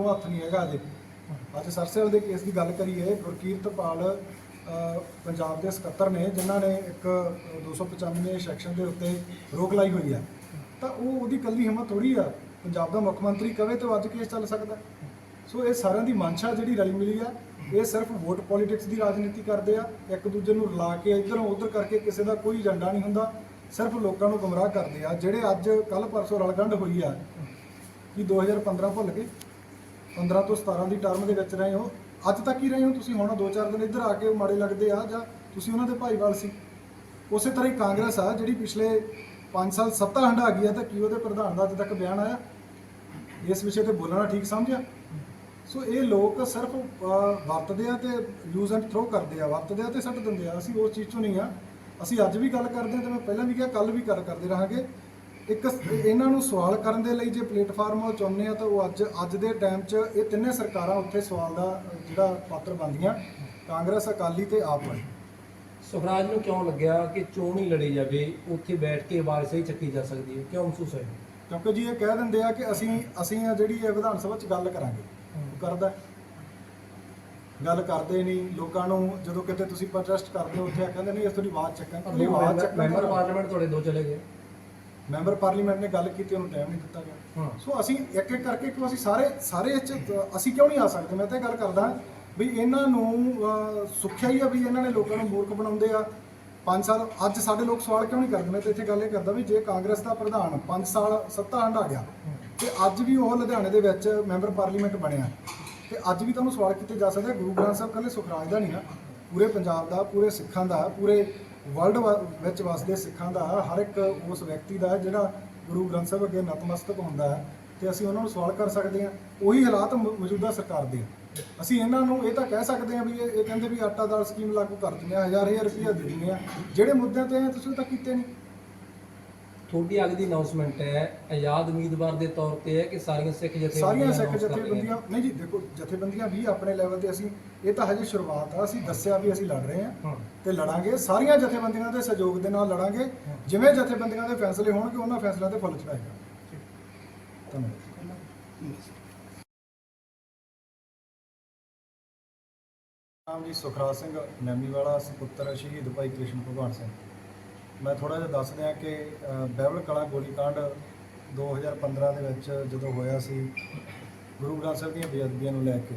ਉਹ ਹੱਥ ਨਹੀਂ ਹੈਗਾ ਅਜੇ। ਅੱਜ ਸਰਸੇਲ ਦੇ ਕੇਸ ਦੀ ਗੱਲ ਕਰੀਏ ਗੁਰਕੀਰਤਪਾਲ ਪੰਜਾਬ ਦੇ ਸਕੱਤਰ ਨੇ, ਜਿਨ੍ਹਾਂ ਨੇ ਇੱਕ 295 ਸੈਕਸ਼ਨ ਦੇ ਉੱਤੇ ਰੋਕ ਲਾਈ ਹੋਈ ਆ। ਤਾਂ ਉਹ ਉਹਦੀ ਕੱਲੀ ਹਿੰਮਤ ਥੋੜੀ ਆ, ਪੰਜਾਬ ਦਾ ਮੁੱਖ ਮੰਤਰੀ ਕਵੇ ਤਾਂ ਅੱਜ ਕੇਸ ਚੱਲ ਸਕਦਾ। ਸੋ ਇਹ ਸਾਰਿਆਂ ਦੀ ਮਨਸ਼ਾ ਜਿਹੜੀ ਰਲੀ ਮਿਲੀ ਆ, ਇਹ ਸਿਰਫ ਵੋਟ ਪੋਲਿਟਿਕਸ ਦੀ ਰਾਜਨੀਤੀ ਕਰਦੇ ਆ। ਇੱਕ ਦੂਜੇ ਨੂੰ ਰਲਾ ਕੇ ਇੱਧਰੋਂ ਉੱਧਰ ਕਰਕੇ ਕਿਸੇ ਦਾ ਕੋਈ ਏਜੰਡਾ ਨਹੀਂ ਹੁੰਦਾ, ਸਿਰਫ ਲੋਕਾਂ ਨੂੰ ਗੁੰਮਰਾਹ ਕਰਦੇ ਆ, ਜਿਹੜੇ ਅੱਜ ਕੱਲ ਪਰਸੋਂ ਰਲਗੰਡ ਹੋਈ ਆ। ਕਿ 2015 ਭੁੱਲ ਗਏ। 15 ਤੋਂ 17 ਦੀ ਟਰਮ ਦੇ ਵਿੱਚ ਰਹੇ ਹੋ। ਅੱਜ ਤੱਕ ਹੀ ਰਹੇ ਹੋ ਤੁਸੀਂ? ਹੁਣ ਦੋ ਚਾਰ ਦਿਨ ਇੱਧਰ ਆ ਕੇ ਮਾੜੇ ਲੱਗਦੇ ਆ ਜਾਂ ਤੁਸੀਂ ਉਹਨਾਂ ਦੇ ਭਾਈਵਾਲ ਸੀ? ਉਸੇ ਤਰ੍ਹਾਂ ਹੀ ਕਾਂਗਰਸ ਆ ਜਿਹੜੀ ਪਿਛਲੇ 5 ਸਾਲ ਸੱਤਾ ਹੰਢਾ ਗਈ ਆ ਤਾਂ ਕੀ ਉਹਦੇ ਪ੍ਰਧਾਨ ਦਾ ਅੱਜ ਤੱਕ ਬਿਆਨ ਆਇਆ? ਇਸ ਵਿਸ਼ੇ ਤੇ ਬੋਲਣਾ ਠੀਕ ਸਮਝਿਆ? ਸੋ ਇਹ ਲੋਕ ਸਿਰਫ ਵਰਤਦੇ ਆ ਤੇ ਯੂਜ਼ ਐਂਡ ਥਰੋ ਕਰਦੇ ਆ। ਵਰਤਦੇ ਆ ਤੇ ਸੱਟ ਦਿੰਦੇ ਆ। ਅਸੀਂ ਉਸ ਚੀਜ਼ ਤੋਂ ਨਹੀਂ ਆ। ਅਸੀਂ ਅੱਜ ਵੀ ਗੱਲ ਕਰਦੇ ਆ ਤੇ ਮੈਂ ਪਹਿਲਾਂ ਵੀ ਕਿਹਾ ਕੱਲ ਵੀ ਗੱਲ ਕਰਦੇ ਰਹਾਂਗੇ। ਇੱਕ ਇਹਨਾਂ ਨੂੰ ਸਵਾਲ ਕਰਨ ਦੇ ਲਈ ਜੇ ਪਲੇਟਫਾਰਮ ਉਹ ਚਾਹੁੰਦੇ ਆ ਤਾਂ ਉਹ ਅੱਜ ਅੱਜ ਦੇ ਟਾਈਮ 'ਚ ਇਹ ਤਿੰਨੇ ਸਰਕਾਰਾਂ ਉੱਥੇ ਸਵਾਲ ਦਾ ਜਿਹੜਾ ਪਾਤਰ ਬਣਦੀਆਂ ਕਾਂਗਰਸ ਅਕਾਲੀ ਤੇ ਆਪ ਵਾਲੀ। ਸੁਖਰਾਜ ਨੂੰ ਕਿਉਂ ਲੱਗਿਆ ਕਿ ਚੋਣ ਹੀ ਲੜੀ ਜਾਵੇ ਉੱਥੇ ਬੈਠ ਕੇ ਆਵਾਜ਼ ਸਹੀ ਚੱਕੀ ਜਾ ਸਕਦੀ ਹੈ? ਕਿਉਂ ਮਹਿਸੂਸ ਹੋਇਆ? ਕਿਉਂਕਿ ਜੀ ਇਹ ਕਹਿ ਦਿੰਦੇ ਆ ਕਿ ਅਸੀਂ ਅਸੀਂ ਆ ਜਿਹੜੀ ਇਹ ਵਿਧਾਨ ਸਭਾ 'ਚ ਗੱਲ ਕਰਾਂਗੇ। ਕਰਦਾ ਗੱਲ ਕਰਦੇ ਨਹੀਂ ਲੋਕਾਂ ਨੂੰ ਜਦੋਂ ਕਿਤੇ ਤੁਸੀਂ ਪ੍ਰੋਟੈਸਟ ਕਰਦੇ ਹੋ ਉੱਥੇ ਆ ਕਹਿੰਦੇ ਨਹੀਂ ਇਸ ਚੱਕਾਂ ਤੁਹਾਡੀ ਆਵਾਜ਼ ਚੱਕਣ ਮੈਂਬਰ ਦਾ- ਪਾਰਲੀਮੈਂਟ ਤੁਹਾਡੇ ਦੋ ਚਲੇ ਗਏ। ਮੈਂਬਰ ਪਾਰਲੀਮੈਂਟ ਨੇ ਗੱਲ ਕੀਤੀ ਉਹਨੂੰ ਟਾਈਮ ਨਹੀਂ ਦਿੱਤਾ ਗਿਆ। ਸੋ ਅਸੀਂ ਇੱਕ ਇੱਕ ਕਰਕੇ ਕਿਉਂ ਅਸੀਂ ਸਾਰੇ ਸਾਰੇ 'ਚ ਅਸੀਂ ਕਿਉਂ ਨਹੀਂ ਆ ਸਕਦੇ? ਮੈਂ ਤਾਂ ਇਹ ਗੱਲ ਕਰਦਾ ਵੀ ਇਹਨਾਂ ਨੂੰ ਸੁੱਖਿਆ ਹੀ ਆ ਵੀ ਇਹਨਾਂ ਨੇ ਲੋਕਾਂ ਨੂੰ ਮੂਰਖ ਬਣਾਉਂਦੇ ਆ। 5 ਸਾਲ ਅੱਜ ਸਾਡੇ ਲੋਕ ਸਵਾਲ ਕਿਉਂ ਨਹੀਂ ਕਰਦੇ? ਮੈਂ ਤਾਂ ਇੱਥੇ ਗੱਲ ਇਹ ਕਰਦਾ ਵੀ ਜੇ ਕਾਂਗਰਸ ਦਾ ਪ੍ਰਧਾਨ 5 ਸਾਲ ਸੱਤਾ ਹੰਡਾ ਗਿਆ ਤੇ ਅੱਜ ਵੀ ਉਹ ਲੁਧਿਆਣੇ ਦੇ ਵਿੱਚ ਮੈਂਬਰ ਪਾਰਲੀਮੈਂਟ ਬਣਿਆ। ਤੇ ਅੱਜ ਵੀ ਤੁਹਾਨੂੰ ਸਵਾਲ ਕੀਤੇ ਜਾ ਸਕਦੇ ਗੁਰੂ ਗ੍ਰੰਥ ਸਾਹਿਬ ਕੱਲੇ ਸੁਖਰਾਜ ਦਾ ਨਹੀਂ ਆ। ਪੂਰੇ ਪੰਜਾਬ ਦਾ ਪੂਰੇ ਸਿੱਖਾਂ ਦਾ ਪੂਰੇ ਵਰਲਡ ਵਿੱਚ ਵਸਦੇ ਸਿੱਖਾਂ ਦਾ ਹਰ ਇੱਕ ਉਸ ਵਿਅਕਤੀ ਦਾ ਜਿਹੜਾ ਗੁਰੂ ਗ੍ਰੰਥ ਸਾਹਿਬ ਅੱਗੇ ਨਤਮਸਤਕ ਹੁੰਦਾ ਹੈ ਤੇ ਅਸੀਂ ਉਹਨਾਂ ਨੂੰ ਸਵਾਲ ਕਰ ਸਕਦੇ ਹਾਂ, ਉਹੀ ਹਾਲਾਤ ਮੌਜੂਦਾ ਸਰਕਾਰ ਦੇ। ਅਸੀਂ ਇਹਨਾਂ ਨੂੰ ਇਹ ਤਾਂ ਕਹਿ ਸਕਦੇ ਹਾਂ ਵੀ ਇਹ ਕਹਿੰਦੇ ਵੀ ਆਟਾ ਦਾਲ ਸਕੀਮ ਲਾਗੂ ਕਰ ਦਿੰਦੇ ਆ ਹਜ਼ਾਰ ਹਜ਼ਾਰ ਰੁਪਈਆ ਦੇ ਦਿੰਦੇ ਆ। ਜਿਹੜੇ ਮੁੱਦਿਆਂ ਤੇ ਆ ਤੁਸੀਂ ਉਹ ਤਾਂ ਕੀਤੇ ਨਹੀਂ। ਤੁਹਾਡੀ ਅੱਜ ਦੀ ਅਨਾਉਂਸਮੈਂਟ ਹੈ ਆਜ਼ਾਦ ਉਮੀਦਵਾਰ ਦੇ ਤੌਰ ਤੇ ਹੈ ਕਿ ਸਾਰੀਆਂ ਸਿੱਖ ਜਥੇਬੰਦੀਆਂ ਸਾਰੀਆਂ ਸਿੱਖ announce ਕਰ ਰਹੀਆਂ? ਨੇ। ਜਥੇਬੰਦੀਆਂ ਨਹੀਂ ਜੀ ਦੇਖੋ ਜਥੇਬੰਦੀਆਂ ਵੀ ਆਪਣੇ ਲੈਵਲ ਤੇ ਅਸੀਂ ਇਹ ਤਾਂ ਹਜੇ ਸ਼ੁਰੂਆਤ ਆ ਅਸੀਂ ਦੱਸਿਆ ਵੀ ਅਸੀਂ ਲੜ ਰਹੇ ਹਾਂ ਹਾਂ। ਤੇ ਲੜਾਂਗੇ ਸਾਰੀਆਂ ਜਥੇਬੰਦੀਆਂ ਦੇ ਸਹਿਯੋਗ ਦੇ ਨਾਲ ਲੜਾਂਗੇ ਜਿਵੇਂ ਜਥੇਬੰਦੀਆਂ ਦੇ ਫੈਸਲੇ ਹੋਣਗੇ ਉਹਨਾਂ ਫੈਸਲਿਆਂ ਤੇ ਫੁੱਲ ਚੜਾਏਗਾ। ਧੰਨਵਾਦ। ਨਾਮ ਜੀ ਸੁਖਰਾਜ ਸਿੰਘ ਨੈਮੀ ਵਾਲਾ ਸੁਪੁੱਤਰ ਸ਼ਹੀਦ ਭਾਈ ਕ੍ਰਿਸ਼ਨ ਭਗਵਾਨ ਸਿੰਘ। ਮੈਂ ਥੋੜਾ ਜਿਹਾ ਦੱਸ ਦਿਆਂ ਕਿ ਅ, ਬਹਿਬਲ ਕਲਾ ਗੋਲੀकांड 2015 ਦੇ ਵਿੱਚ ਜਦੋਂ ਹੋਇਆ ਸੀ ਗੁਰੂ ਗ੍ਰੰਥ ਸਾਹਿਬ ਦੀਆਂ ਬੇਅਦਬੀਆਂ ਨੂੰ ਲੈ ਕੇ।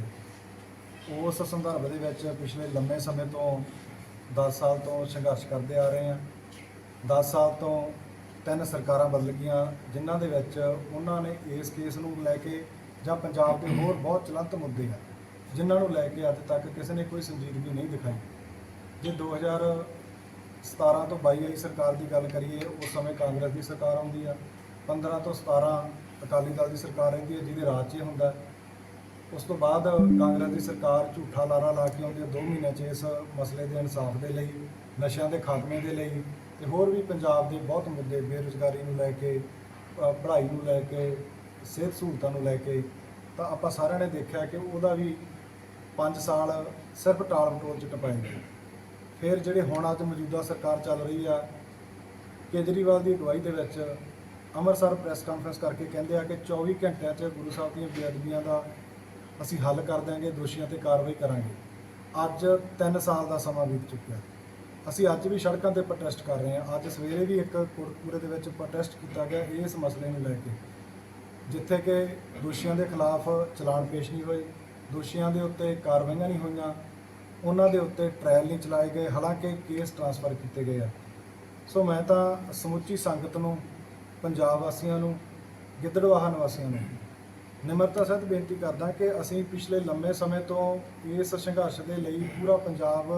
ਉਸ ਸੰਦਰਭ ਦੇ ਵਿੱਚ ਪਿਛਲੇ ਲੰਮੇ ਸਮੇਂ ਤੋਂ 10 ਸਾਲ ਤੋਂ ਸੰਘਰਸ਼ ਕਰਦੇ ਆ ਰਹੇ ਹਾਂ। 10 ਸਾਲ ਤੋਂ ਤਿੰਨ ਸਰਕਾਰਾਂ ਬਦਲ ਗਈਆਂ ਜਿਨ੍ਹਾਂ ਦੇ ਵਿੱਚ ਉਹਨਾਂ ਨੇ ਇਸ ਕੇਸ ਨੂੰ ਲੈ ਕੇ ਜਾਂ ਪੰਜਾਬ ਦੇ ਹੋਰ ਬਹੁਤ ਚਲੰਤ ਮੁੱਦੇ ਆ ਜਿਨ੍ਹਾਂ ਨੂੰ ਲੈ ਕੇ ਅੱਜ ਤੱਕ ਕਿਸੇ ਨੇ ਕੋਈ ਸੰਜੀਦਗੀ ਨਹੀਂ ਦਿਖਾਈ। ਜੇ 2017 ਤੋਂ 22 ਵਾਲੀ ਸਰਕਾਰ ਦੀ ਗੱਲ ਕਰੀਏ, ਉਸ ਸਮੇਂ ਕਾਂਗਰਸ ਦੀ ਸਰਕਾਰ ਆਉਂਦੀ ਆ। 15 ਤੋਂ 17 ਅਕਾਲੀ ਦਲ ਦੀ ਸਰਕਾਰ ਰਹਿੰਦੀ ਹੈ ਜਿਹਦੇ ਰਾਜ 'ਚ ਹੁੰਦਾ। ਉਸ ਤੋਂ ਬਾਅਦ ਕਾਂਗਰਸ ਦੀ ਸਰਕਾਰ ਝੂਠਾ ਲਾਰਾ ਲਾ ਕੇ ਆਉਂਦੀ ਹੈ 2 ਮਹੀਨਿਆਂ 'ਚ ਇਸ ਮਸਲੇ ਦੇ ਇਨਸਾਫ ਦੇ ਲਈ, ਨਸ਼ਿਆਂ ਦੇ ਖਾਤਮੇ ਦੇ ਲਈ ਤੇ ਹੋਰ ਵੀ ਪੰਜਾਬ ਦੇ ਬਹੁਤ ਮੁੱਦੇ ਬੇਰੁਜ਼ਗਾਰੀ ਨੂੰ ਲੈ ਕੇ ਪੜ੍ਹਾਈ ਨੂੰ ਲੈ ਕੇ, ਸਿਹਤ ਸਹੂਲਤਾਂ ਨੂੰ ਲੈ ਕੇ, ਤਾਂ ਆਪਾਂ ਸਾਰਿਆਂ ਨੇ ਦੇਖਿਆ ਕਿ ਉਹਦਾ ਵੀ 5 ਸਾਲ ਸਿਰਫ ਟਾਲ ਮਟੋਲ 'ਚ ਟਪਾਏ ਗਏ। ਫਿਰ ਜਿਹੜੇ ਹੁਣ ਅੱਜ ਮੌਜੂਦਾ ਸਰਕਾਰ ਚੱਲ ਰਹੀ ਆ, ਕੇਜਰੀਵਾਲ ਦੀ ਅਗਵਾਈ ਦੇ ਵਿੱਚ ਅੰਮ੍ਰਿਤਸਰ ਪ੍ਰੈਸ ਕਾਨਫਰੰਸ ਕਰਕੇ ਕਹਿੰਦੇ ਆ ਕਿ 24 ਘੰਟਿਆਂ 'ਚ ਗੁਰੂ ਸਾਹਿਬ ਦੀਆਂ ਬੇਅਦਬੀਆਂ ਦਾ ਅਸੀਂ ਹੱਲ ਕਰ ਦਿਆਂਗੇ, ਦੋਸ਼ੀਆਂ ਤੇ ਕਾਰਵਾਈ ਕਰਾਂਗੇ। ਅੱਜ 3 ਸਾਲ ਦਾ ਸਮਾਂ ਬੀਤ ਚੁੱਕਿਆ। ਅਸੀਂ ਅੱਜ ਵੀ ਸੜਕਾਂ ਤੇ ਪ੍ਰੋਟੈਸਟ ਕਰ ਰਹੇ ਹਾਂ। ਅੱਜ ਸਵੇਰੇ ਵੀ ਇੱਕ ਕੋਟਕਪੂਰੇ ਦੇ ਵਿੱਚ ਪ੍ਰੋਟੈਸਟ ਕੀਤਾ ਗਿਆ ਇਸ ਮਸਲੇ ਨੂੰ ਲੈ ਕੇ, ਜਿੱਥੇ ਕਿ ਦੋਸ਼ੀਆਂ ਦੇ ਖਿਲਾਫ ਚਲਾਨ ਪੇਸ਼ ਨਹੀਂ ਹੋਏ, ਦੋਸ਼ੀਆਂ ਦੇ ਉੱਤੇ ਕਾਰਵਾਈਆਂ ਨਹੀਂ ਹੋਈਆਂ। ਉਹਨਾਂ ਦੇ ਉੱਤੇ ਟ੍ਰਾਇਲ ਨਹੀਂ ਚਲਾਏ ਗਏ, ਹਾਲਾਂਕਿ ਕੇਸ ਟ੍ਰਾਂਸਫਰ ਕੀਤੇ ਗਏ ਆ। ਸੋ ਮੈਂ ਤਾਂ ਸਮੁੱਚੀ ਸੰਗਤ ਨੂੰ, ਪੰਜਾਬ ਵਾਸੀਆਂ ਨੂੰ ਗਿੱਦੜਵਾਹਾ ਨਿਵਾਸੀਆਂ ਨੂੰ ਨਿਮਰਤਾ ਸਹਿਤ ਬੇਨਤੀ ਕਰਦਾ ਕਿ ਅਸੀਂ ਪਿਛਲੇ ਲੰਮੇ ਸਮੇਂ ਤੋਂ ਇਸ ਸੰਘਰਸ਼ ਦੇ ਲਈ ਪੂਰਾ ਪੰਜਾਬ